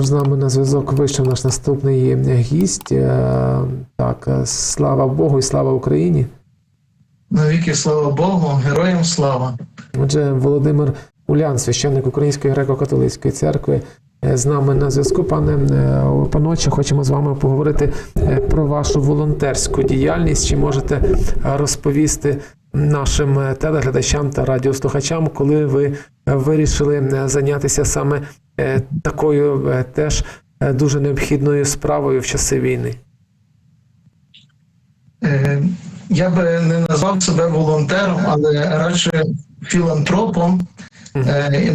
Тож з нами на зв'язок вийшов наш наступний гість. Е, Так, е, слава Богу і слава Україні. Навіки слава Богу, героям слава. Отже, Володимир Улян, священник Української греко-католицької церкви, е, з нами на зв'язку. Пане е, паноче, хочемо з вами поговорити е, про вашу волонтерську діяльність. Чи можете е, розповісти нашим е, телеглядачам та радіослухачам, коли ви е, вирішили е, зайнятися саме такою теж дуже необхідною справою в часи війни? Я би не назвав себе волонтером, але радше філантропом,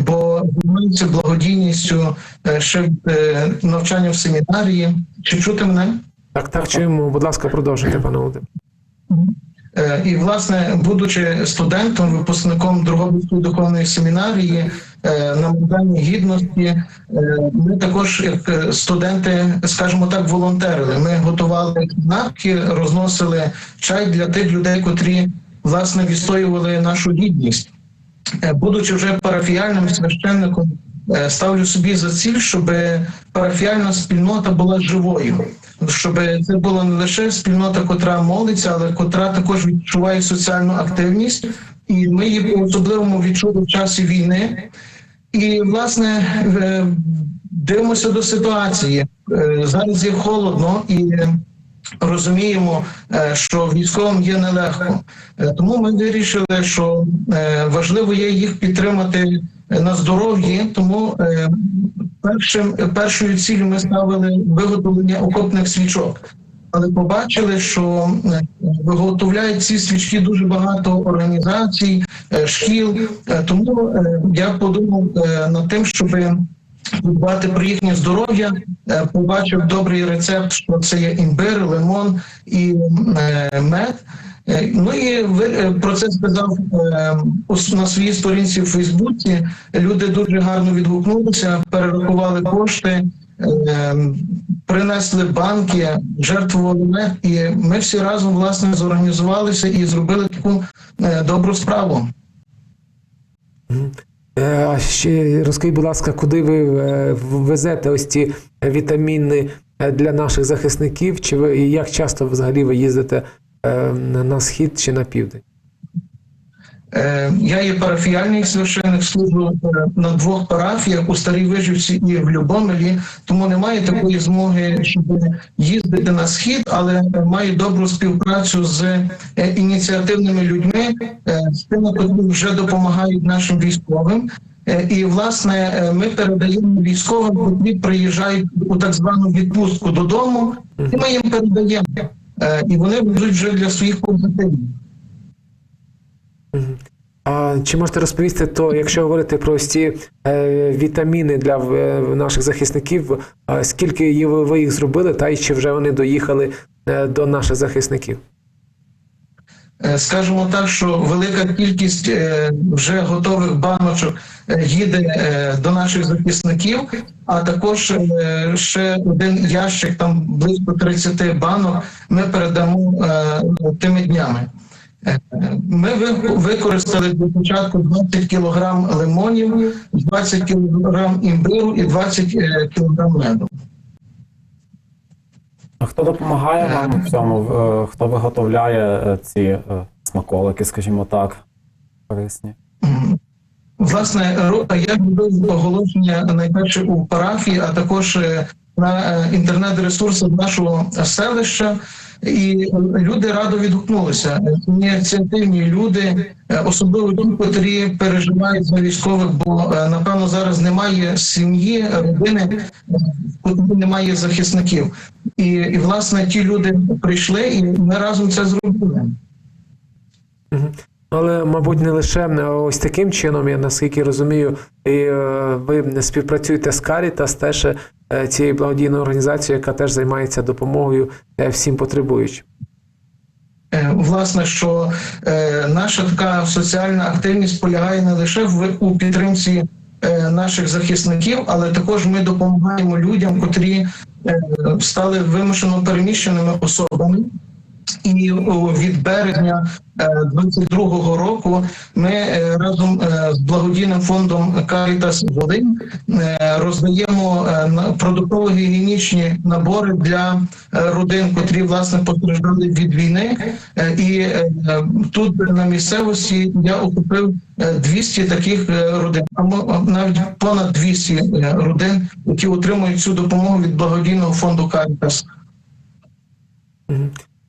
бо займаюся благодійністю ще навчання в семінарії. Чи чути мене? Так, так, чуємо, будь ласка, продовжуйте, пане Володимир. Е, І, власне, будучи студентом, випускником Другобицької духовної семінарії е, на Майдані Гідності, е, ми також, як студенти, скажімо так, волонтерили. Ми готували напки, розносили чай для тих людей, котрі власне відстоювали нашу гідність. Будучи вже парафіяльним священником, ставлю собі за ціль, щоб парафіальна спільнота була живою, щоб це була не лише спільнота, котра молиться, але котра також відчуває соціальну активність, і ми її по особливому відчули в часі війни. І власне е, дивимося до ситуації. Е, Зараз є холодно і розуміємо, е, що військовим є нелегко. Е, Тому ми вирішили, що е, важливо є їх підтримати на здоров'ї. Тому е, першим першою цілею ми ставили виготовлення окопних свічок. Але побачили, що е, виготовляють ці свічки дуже багато організацій, е, шкіл. Тому я подумав над тим, щоб дбати про їхнє здоров'я. Побачив добрий рецепт, що це є імбир, лимон і мед. Ну і е, про це сказав е, на своїй сторінці в Фейсбуці. Люди дуже гарно відгукнулися, перерахували кошти, е, принесли банки, жертвували і ми всі разом власне зорганізувалися і зробили таку е, добру справу. Е, А ще розкажіть, будь ласка, куди ви везете ось ці вітаміни для наших захисників? Чи ви і як часто взагалі ви їздите на на схід чи на південь? Е, Я є парафіяльний священник, служу е, на двох парафіях у Старій Вижівці і в Любомелі, тому немає такої змоги, щоб їздити на схід, але маю добру співпрацю з е, ініціативними людьми, е, з тими, які вже допомагають нашим військовим. Е, І власне е, ми передаємо військовим, які приїжджають у так звану відпустку додому, і ми їм передаємо. Е, І вони будуть вже для своїх побратимів. А чи можете розповісти, то якщо говорити про ці е, вітаміни для е, наших захисників, е, скільки ви їх зробили, та і чи вже вони доїхали е, до наших захисників? Е, Скажемо так, що велика кількість е, вже готових баночок е, їде до наших захисників, а також ще один ящик, там близько 30 банок, ми передамо тими днями. Ми використали до початку 20 кілограм лимонів, 20 кілограм імбиру і 20 е, кілограм меду. Хто допомагає вам у цьому? Е, Хто виготовляє е, ці е, смаколики, скажімо так, корисні? Власне, я робив оголошення найперше у парафії, а також на інтернет-ресурсах нашого селища. І люди радо відгукнулися. Ініціативні люди, особливо ті, котрі переживають за військових, бо напевно зараз немає сім'ї, родини, в немає захисників. І, і власне ті люди прийшли, і ми разом це зробили. Але, мабуть, не лише е, ось таким чином, я наскільки розумію, і е, ви співпрацюєте з Caritas, теж е, цією благодійною організацією, яка теж займається допомогою всім потребуючим. Власне, що наша така соціальна активність полягає не лише в у підтримці наших захисників, але також ми допомагаємо людям, котрі е, стали вимушено переміщеними особами. І від березня 22-го року ми е, разом е, з благодійним фондом Caritas Волинь е, роздаємо е, продуктово-гігієнічні набори для е, родин, котрі власне постраждали від війни. Е, І е, тут на місцевості я охопив е, 200 таких е, родин, навіть понад 200 е, родин, які отримують цю допомогу від благодійного фонду Caritas.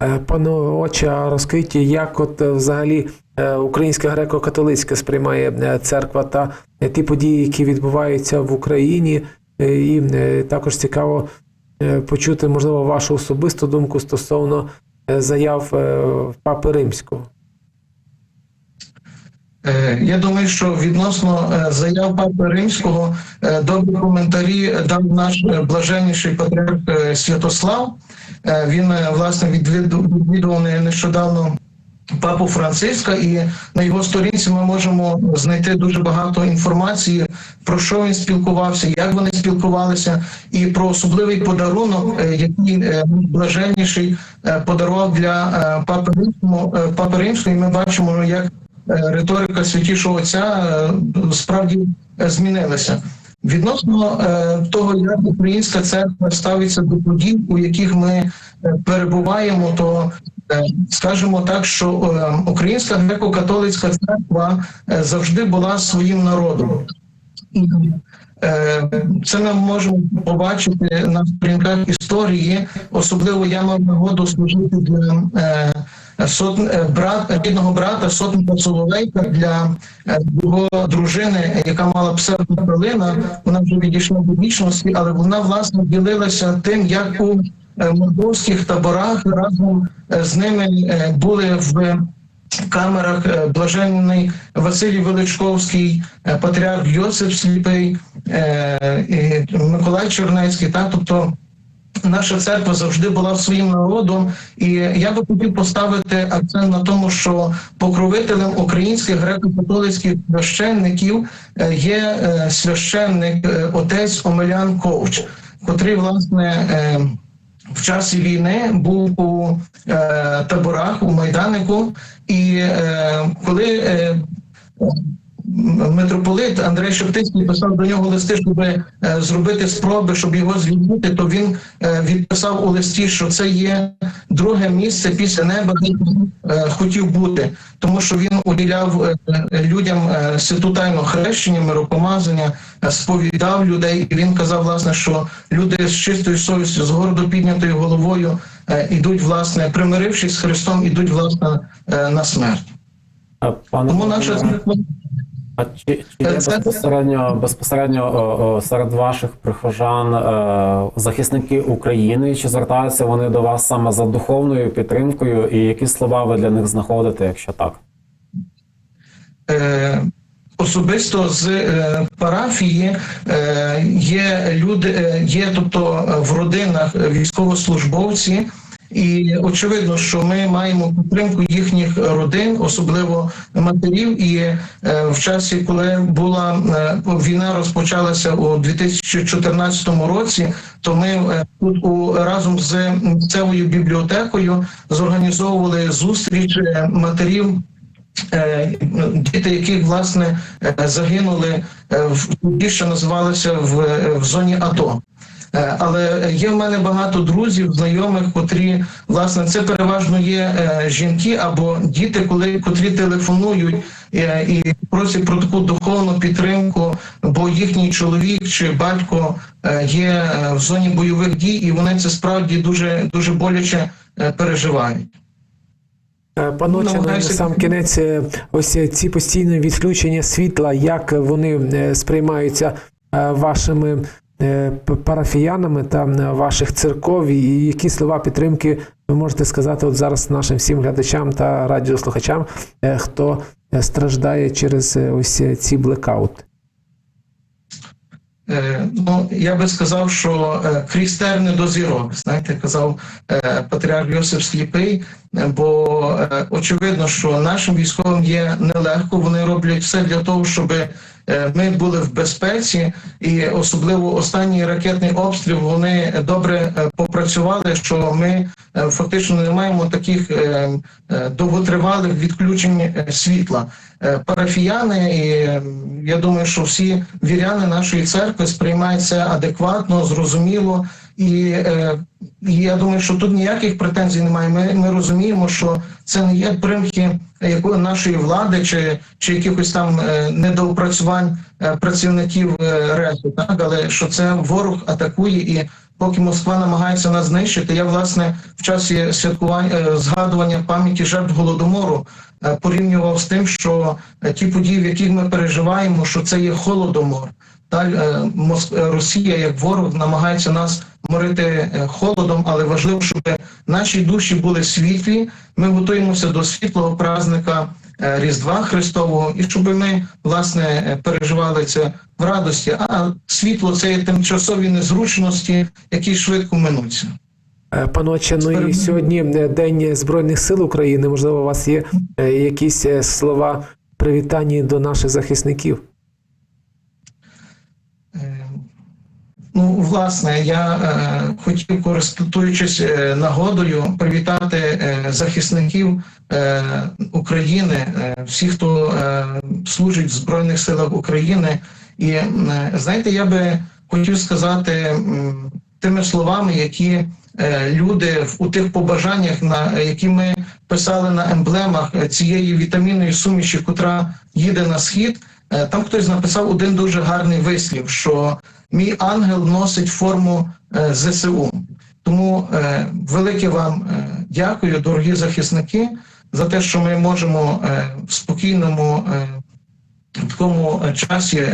Е, Пане отче, розкриті, як от е, взагалі е, Українська греко-католицька сприймає церква та ті події, які відбуваються в Україні, і також цікаво почути, можливо, вашу особисту думку стосовно заяв Папи Римського. Е, Я думаю, що відносно е, заяв Папи Римського е, добрі коментарі дав наш блаженніший патріарх Святослав. Він власне відвідував не- нещодавно папу Франциска, і на його сторінці ми можемо знайти дуже багато інформації про що він спілкувався, як вони спілкувалися, і про особливий подарунок, який блаженніший подарував для папи Римського. Папи Римського. І ми бачимо, як риторика святішого отця е, справді е, змінилася. Відносно е, того, як українська церква ставиться до подій, у яких ми е, перебуваємо, то скажімо так, що е, Українська греко-католицька церква е, завжди була своїм народом. Е, це ми можемо побачити на сторінках історії. Особливо я мав нагоду служити для е, сот, е, брат, рідного брата сотника Соловейка для його дружини, яка мала псевдоприлина. Вона вже відійшла до вічності, але вона власне ділилася тим, як у мордовських таборах разом з ними були в камерах е, блаженний Василій Величковський, е, патріарх Йосип Сліпий, е, Миколай Чернецький. Та тобто наша церква завжди була своїм народом, і я би хотів поставити акцент на тому, що покровителем українських греко-католицьких священників є священник отець Омелян Ковч, котрий власне. Часі війни був у е, таборах у майданику, і е, коли е, митрополит Андрей Шептицький писав до нього листи, щоб е, зробити спроби, щоб його звільнити, то він е, відписав у листі, що це є друге місце після неба, де він е, хотів бути, тому що він уділяв людям е, святу тайну хрещення, миропомазання, сповідав людей, і він казав, власне, що люди з чистою совістю, з гордо піднятою головою ідуть, власне, примирившись з Христом, ідуть власне на смерть. Пане Тому наша А чи, чи є Це- безпосередньо безпосередньо о, о, серед ваших прихожан е, захисники України? Чи звертаються вони до вас саме за духовною підтримкою? І які слова ви для них знаходите, якщо так? е, особисто з е, парафії е, є люди, е, є тобто в родинах військовослужбовці. І очевидно, що ми маємо підтримку їхніх родин, особливо матерів. І е, в часі, коли була е, війна, розпочалася у 2014 році, то ми е, тут у разом з місцевою бібліотекою зорганізовували зустріч матерів діти, які власне загинули в що називалося в, в зоні АТО. Е, Але є в мене багато друзів, знайомих, котрі власне це переважно є е, жінки або діти, коли котрі телефонують е, і просять про таку духовну підтримку, бо їхній чоловік чи батько є в зоні бойових дій, і вони це справді дуже дуже боляче переживають. Паноче, на сам кінець, ось ці постійні відключення світла, як вони сприймаються вашими парафіянами та е, ваших церков, і які слова підтримки ви можете сказати от зараз нашим всім глядачам та радіослухачам, е, хто е, страждає через е, ось е, ці блекаути? Е, Ну, я би сказав, що е, крізь терни до зірок, знаєте, казав е, патріарх Йосиф Сліпий, е, бо е, очевидно, що нашим військовим є нелегко. Вони роблять все для того, щоб е, ми були в безпеці, і особливо останній ракетний обстріл вони добре е, попрацювали. Що ми фактично не маємо таких довготривалих відключень світла. Парафіяни, і я думаю, що всі віряни нашої церкви сприймають це адекватно, зрозуміло. І, е, я думаю, що тут ніяких претензій немає. Ми, ми розуміємо, що це не є примхи якої нашої влади чи, чи якихось там е, недоопрацювань е, працівників е, РЕСу, так але що це ворог атакує і. Поки Москва намагається нас знищити, я власне в часі святкування е, згадування пам'яті жертв голодомору е, порівнював з тим, що е, ті події, в яких ми переживаємо, що це є холодомор. Та е, е, Росія як ворог намагається нас морити е, холодом, але важливо, щоб наші душі були світлі. Ми готуємося до світлого праздника е, Різдва Христового, і щоб ми власне е, переживали це в радості. А світло це є тимчасові незручності, які швидко минуться. Паноче, ну і сьогодні День Збройних сил України. Можливо, у вас є якісь слова привітання до наших захисників. Ну, власне, я е, хотів, користуючись е, нагодою, привітати е, захисників е, України, е, всіх, хто е, служить в Збройних силах України. І е, знаєте, я би хотів сказати м, тими словами, які е, люди в- у тих побажаннях, на які ми писали на емблемах е, цієї вітамінної суміші, котра їде на схід. Е, Там хтось написав один дуже гарний вислів, що мій ангел носить форму е, ЗСУ. Тому е, велике вам е, дякую, дорогі захисники, за те, що ми можемо в спокійному такому часі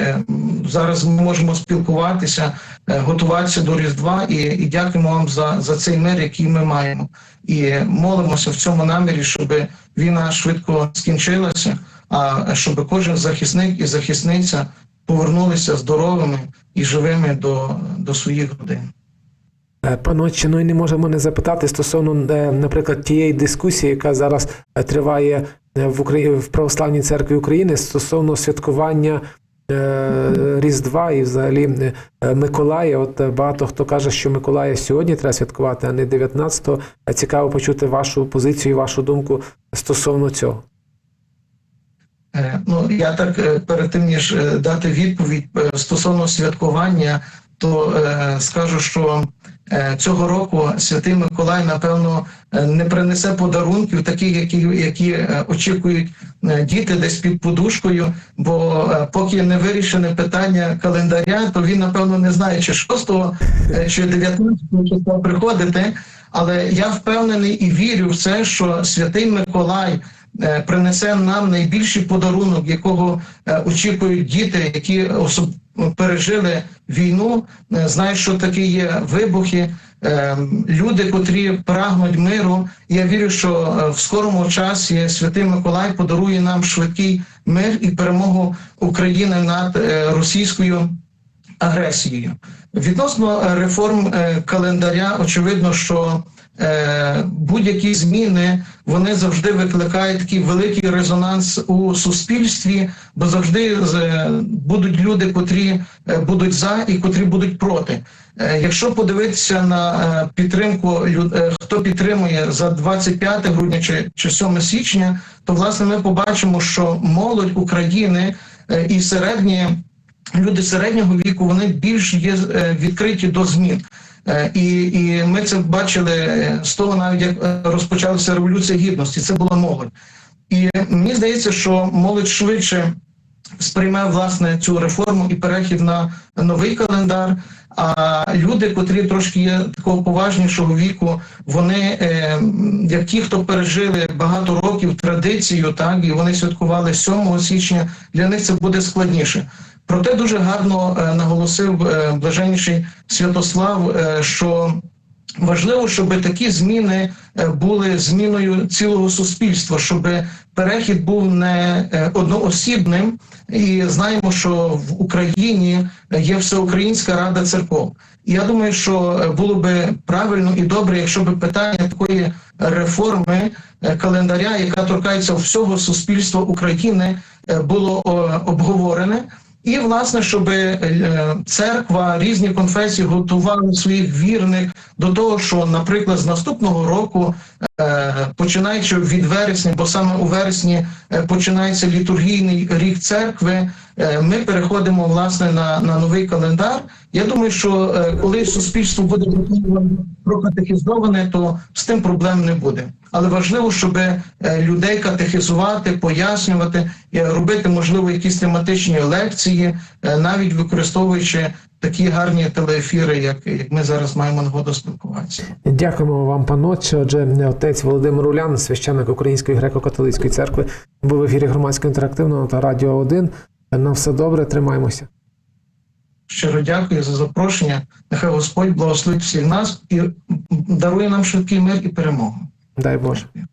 зараз ми можемо спілкуватися, готуватися до Різдва і, і дякуємо вам за, за цей мир, який ми маємо. І молимося в цьому намірі, щоб війна швидко скінчилася, а щоб кожен захисник і захисниця повернулися здоровими і живими до, до своїх родин. Е, Паноче, ну і не можемо не запитати стосовно, е, наприклад, тієї дискусії, яка зараз е, триває в Украї... в Православній церкві України стосовно святкування Різдва і взагалі Миколая. От багато хто каже, що Миколая сьогодні треба святкувати, а не 19-го. Е, Цікаво почути вашу позицію, вашу думку стосовно цього. Е, Ну я так е, перед тим ніж е, дати відповідь стосовно святкування, то скажу, що цього року святий Миколай напевно не принесе подарунків, таких, які, які очікують діти десь під подушкою. Бо поки не вирішене питання календаря, то він напевно не знає, чи 6 е, чи 19 числа приходити. Але я впевнений і вірю в це, що святий Миколай принесе нам найбільший подарунок, якого е, очікують діти, які пережили війну, е, знають, що таке є вибухи. е, Люди, котрі прагнуть миру, я вірю, що е, в скорому часі Святий Миколай подарує нам швидкий мир і перемогу України над е, російською агресією. Відносно е, реформ е, календаря, очевидно, що е, будь-які зміни вони завжди викликають такий великий резонанс у суспільстві, бо завжди будуть люди, котрі будуть за і котрі будуть проти. Якщо подивитися на підтримку хто підтримує за 25 грудня чи, чи 7 січня, то власне ми побачимо, що молодь України і середні люди середнього віку вони більш є е, відкриті до змін. Е, І, і ми це бачили е, з того, навіть як розпочалася революція гідності. Це була молодь. І мені здається, що молодь швидше сприйме власне цю реформу і перехід на новий календар. А люди, котрі трошки є такого поважнішого віку, вони як ті, хто пережили багато років традицію, так і вони святкували 7 січня. Для них це буде складніше. Проте дуже гарно е, наголосив е, блаженніший Святослав, е, що Важливо, щоб такі зміни були зміною цілого суспільства, щоб перехід був не одноосібним. І знаємо, що в Україні є всеукраїнська рада церков. Я думаю, що було би правильно і добре, якщо б питання такої реформи календаря, яка торкається всього суспільства України, було обговорене. І, власне, щоб е, церква, різні конфесії готували своїх вірних до того, що, наприклад, з наступного року, починаючи від вересня, бо саме у вересні е, починається літургійний рік церкви, е, ми переходимо власне на, на новий календар. Я думаю, що е, коли суспільство буде прокатехізоване, то з тим проблем не буде. Але важливо, щоб е, людей катехізувати, пояснювати, робити, можливо, якісь тематичні лекції, е, навіть використовуючи такі гарні телеефіри, як, як ми зараз маємо нагоду спілкуватися. Дякуємо вам, панотче. Отже, отець Володимир Улян, священник Української греко-католицької церкви, був в ефірі громадського інтерактивного та радіо 1. На все добре, тримаємося. Щиро дякую за запрошення. Нехай Господь благословить всіх нас і дарує нам швидкий мир і перемогу. Дай Боже. Дякую.